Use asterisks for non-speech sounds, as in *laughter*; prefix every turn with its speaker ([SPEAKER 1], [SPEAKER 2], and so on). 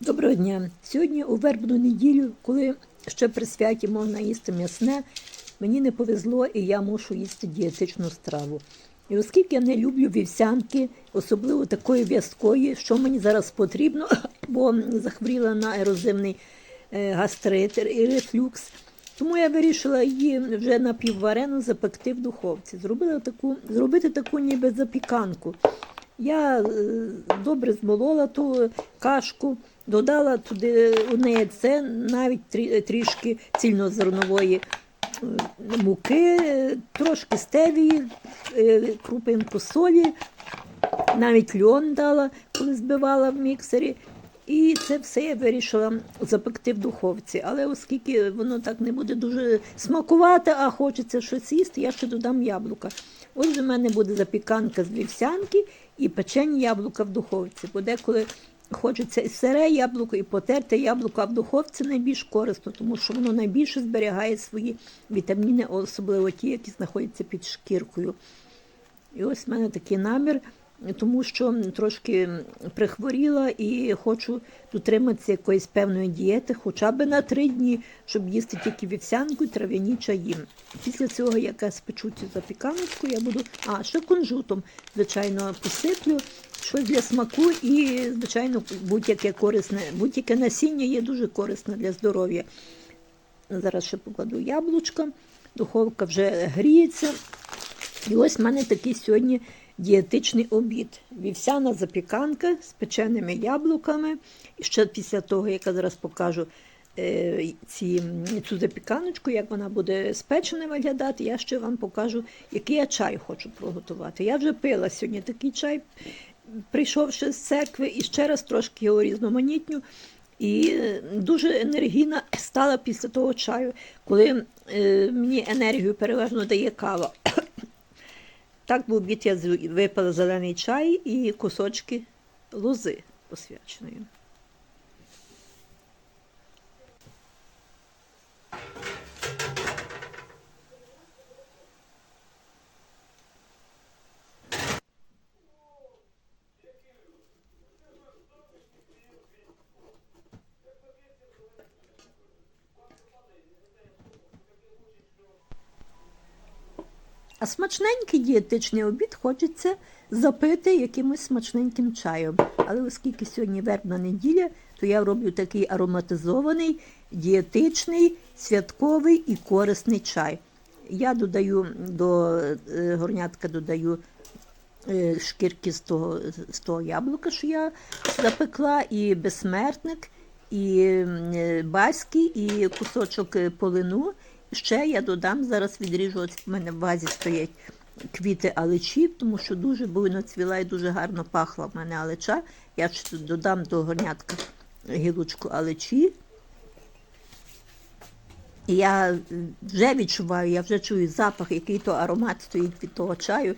[SPEAKER 1] Доброго дня. Сьогодні у вербну неділю, коли ще при святі можна їсти м'ясне, мені не повезло і я мушу їсти дієтичну страву. І оскільки я не люблю вівсянки, особливо такої в'язкої, що мені зараз потрібно, *clears throat* бо захворіла на ерозивний е, гастрит і рефлюкс, тому я вирішила її вже напівварену запекти в духовці. Зробила таку, зробити таку ніби запіканку. Я е, добре змолола ту кашку, додала туди у неї це навіть трі- трішки цільнозернової е, муки, е, трошки стевії, е, крупинку солі, навіть льон дала, коли збивала в міксері. І це все я вирішила запекти в духовці. Але оскільки воно так не буде дуже смакувати, а хочеться щось їсти, я ще додам яблука. Отже, в мене буде запіканка з вівсянки і печені яблука в духовці. Бо деколи хочеться і сире яблуко, і потерте яблуко, а в духовці найбільш корисно, тому що воно найбільше зберігає свої вітаміни, особливо ті, які знаходяться під шкіркою. І ось в мене такий намір, тому що трошки прихворіла і хочу дотриматися якоїсь певної дієти, хоча б на три дні, щоб їсти тільки вівсянку і трав'яні чаї. Після цього, як я спечу цю запіканочку, я буду, а ще кунжутом, звичайно, посиплю. Щось для смаку і, звичайно, будь-яке корисне, будь-яке насіння є дуже корисне для здоров'я. Зараз ще покладу яблучко, духовка вже гріється. І ось в мене такий сьогодні дієтичний обід. Вівсяна запіканка з печеними яблуками. І ще після того, як я зараз покажу е, ці, цю запіканочку, як вона буде спечена виглядати, я ще вам покажу, який я чай хочу приготувати. Я вже пила сьогодні такий чай, прийшовши з церкви, і ще раз трошки його різноманітню. І е, дуже енергійна стала після того чаю, коли е, мені енергію переважно дає кава. Так в обід я випила зелений чай і кусочки лози посвяченої. А смачненький дієтичний обід хочеться запити якимось смачненьким чаєм. Але оскільки сьогодні вербна неділя, то я роблю такий ароматизований, дієтичний, святковий і корисний чай. Я додаю до е, горнятка додаю е, шкірки з того, з того яблука, що я запекла, і безсмертник, і е, баський, і кусочок полину. Ще я додам, зараз відріжу, ось в мене в вазі стоять квіти алечі, тому що дуже буйно цвіла і дуже гарно пахла в мене алеча. Я ще додам до горнятка гілочку алечі. Я вже відчуваю, я вже чую запах, який то аромат стоїть від того чаю.